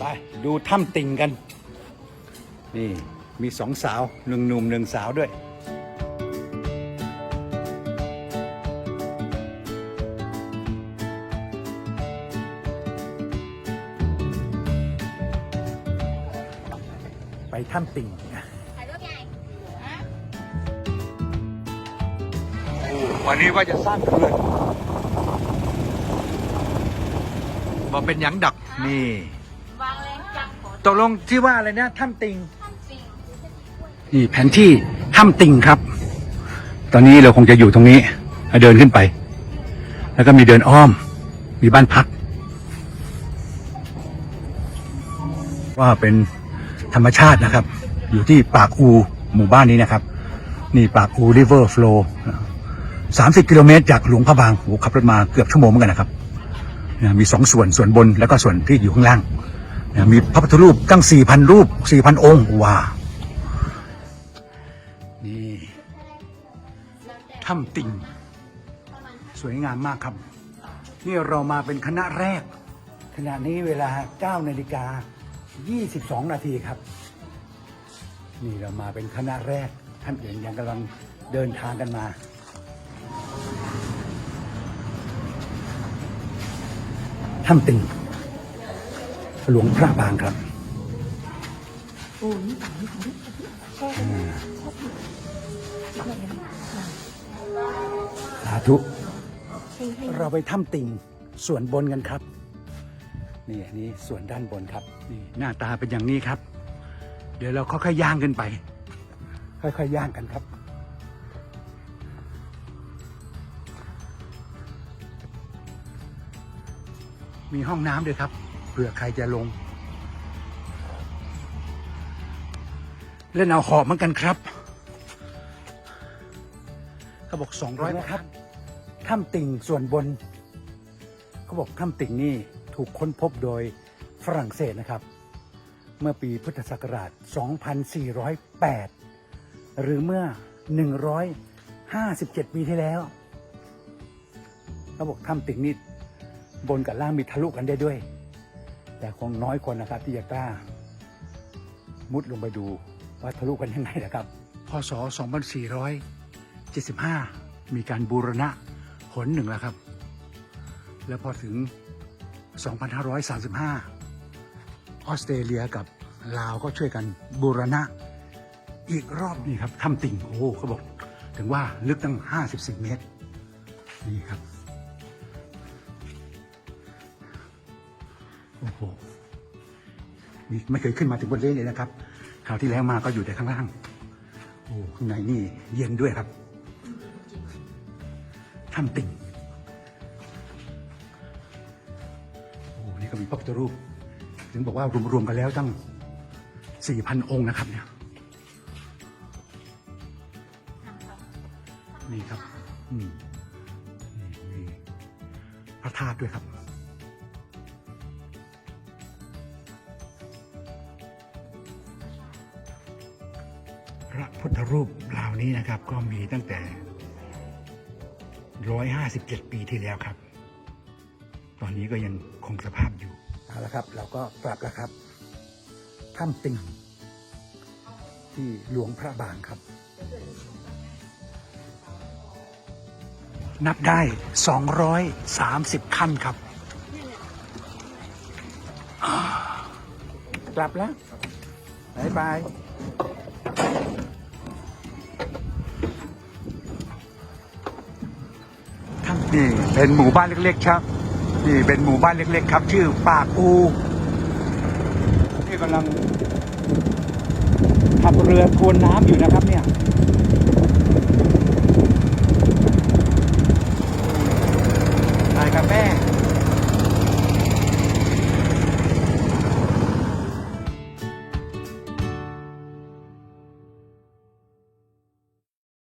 ไปดูถ้ำติ่งกัน นี่ มีสองสาวหนึ่งหนุ่มหนึ่งสาวด้วยไปถ้ำติ่งถ่ายรูปใหญ่ฮะวันนี้ว่าจะสร้างเขื่อนมาเป็นหยังดักนี่ ตกลงที่ว่าอะไรนะถ้ำติงนี่แผนที่ถ้ำติงครับ ตอนนี้เราคงจะอยู่ตรงนี้เดินขึ้นไป แล้วก็มีเดินอ้อม มีบ้านพัก ว่าเป็นธรรมชาตินะครับ อยู่ที่ปากอูหมู่บ้านนี้นะครับ นี่ปากอูริเวอร์ฟลูสามสิบกิโลเมตรจากหลวงพระบางโอ้ขับรถมาเกือบชั่วโมงเหมือนกันนะครับ มีสองส่วนส่วนบนแล้วก็ส่วนที่อยู่ข้างล่าง มีพระพุทธรูปตั้งสี่พันรูปสี่พันองค์ว้านี่ถ้ำติ่ง สวยงามมากครับ นี่เรามาเป็นคณะแรก ขณะนี้เวลา9นาฬิกา 22 นาทีครับ นี่เรามาเป็นคณะแรก ท่านอื่นยังกำลังเดินทางกันมาถ้ำติ่ง หลวงพระบางครับสาธุ เราไปถ้ำติ่งส่วนบนกันครับ นี่อันนี้ส่วนด้านบนครับ นี่หน้าตาเป็นอย่างนี้ครับ เดี๋ยวเราค่อยๆย่างขึ้นไป ค่อยๆย่างกันครับมีห้องน้ำด้วยครับ เผื่อใครจะลง เล่นเอาหอบเหมือนกันครับเขาบอกสองร้อยนะครับถ้ำติ่งส่วนบน เขาบอกถ้ำติ่งนี่ถูกค้นพบโดยฝรั่งเศสนะครับ เมื่อปีพุทธศักราช 2408 หรือเมื่อ 157 ปีที่แล้วเขาบอกถ้ำติ่งนี่บนกับล่างมีทะลุกันได้ด้วย แต่คงน้อยคนนะครับที่จะกล้า มุดลงไปดูว่าทะลุกันยังไงนะครับ พศ 2475 มีการบูรณะหนหนึ่งแล้วครับ แล้วพอถึง 2535 ออสเตรเลียกับลาวก็ช่วยกันบูรณะ อีกรอบนี่ครับถ้ำติ่งโอ้เขาบอก ถึงว่าลึกตั้ง 54 เมตร นี่ครับ โอ้โหนี่ไม่เคยขึ้นมาถึงบนเล่เลยนะครับคราวที่แล้วมาก็อยู่แต่ข้างล่าง โอ้ข้างในนี่เย็นด้วยครับถ้ำติ่งโอ้นี่ก็มีพระพุทธรูป ถึงบอกว่ารวมๆกันแล้วตั้งสี่พันองค์นะครับเนี่ยนี่ครับ อืมนี่มีพระธาตุด้วยครับ ระพุทธรูปเหล่านี้นะครับ ก็มีตั้งแต่ 157 ปีที่แล้วครับ ตอนนี้ก็ยังคงสภาพอยู่ เอาละครับ เราก็กลับแล้วครับถ้ำติ่งที่หลวงพระบางครับ นับได้ 230 ขั้นครับ กลับแล้วบายบาย นี่เป็นหมู่บ้านเล็ก ๆ ครับ นี่เป็นหมู่บ้านเล็ก ๆ ครับ ชื่อปากอูที่กำลังขับเรือทวนน้ำอยู่นะครับเนี่ย